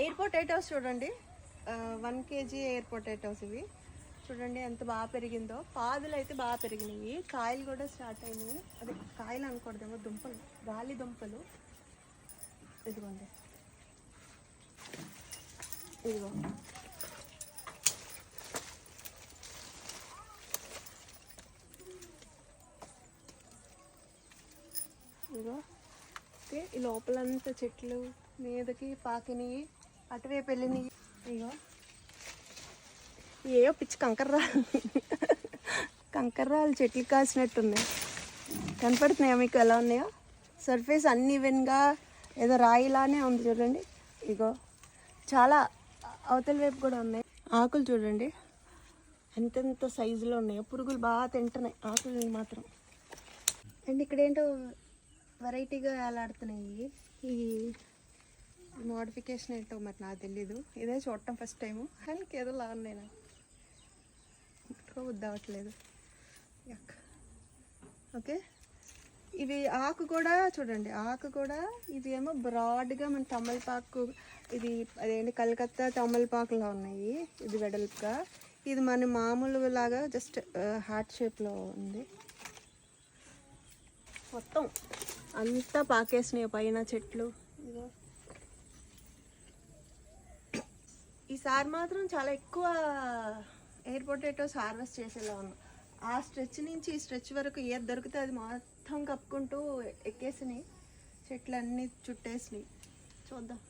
Air potatoes చూడండి. One KG air potatoes ఇవి. చూడండి ఎంత బాగా పెరిగిందో. పాదులు అయితే బాగా పెరిగినాయి. కాయలు కూడా స్టార్ట్ అయినాయి. అదే కాయలు అనకూడదేమో దుంపలు గాలి దుంపలు. ఇదిగోండి. ఇదిగో. ఇదిగో. ఓకే ఈ లోపలంతా చెట్లు మీదకి పాకినాయి. అటువైపు వెళ్ళినాయి అయ్యో. ఏయో పిచ్చి కంకర్రాలు. కంకర్రాలు చెట్లు కాసినట్టున్నాయి. కనపడుతున్నాయా మీకు? ఎలా ఉన్నాయో? సర్ఫేస్ అన్ని ఈవెన్గా ఏదో రాయిలానే ఉంది చూడండి. ఇగో చాలా అవతల వైపు కూడా ఉన్నాయి. ఆకులు చూడండి. ఎంతెంత సైజులో ఉన్నాయో. పురుగులు బాగా తింటున్నాయి. ఆకులు మాత్రం. అండ్ ఇక్కడ ఏంటో వెరైటీగా వేలాడుతున్నాయి ఈ మోడిఫికేషన్ ఏంటో మరి నాకు తెలీదు. ఇదే చూడటం ఫస్ట్ టైము కానీ ఏదో లా ఉన్నాయి నాకు. అవ్వట్లేదు. ఓకే? ఇవి ఆకు కూడా చూడండి. ఆకు కూడా ఇది ఏమో బ్రాడ్గా మన తమలపాకు ఇది అదేంటి కలకత్తా తమలపాకులో ఉన్నాయి. ఇది వెడల్పుగా. ఇది మన మామూలు లాగా జస్ట్ హార్ట్ షేప్లో ఉంది. మొత్తం అంతా పాకేసినాయి పైన చెట్లు ఇదిగో. ఈసారి మాత్రం చాలా ఎక్కువ ఎయిర్ పొటాటోస్ హార్వెస్ట్ చేసేలా ఉన్నాం ఆ స్ట్రెచ్ నుంచి ఈ స్ట్రెచ్ వరకు ఏది దొరికితే అది మొత్తం కప్పుకుంటూ ఎక్కేసినాయి. చెట్లన్నీ చుట్టేసినాయి. చూద్దాం.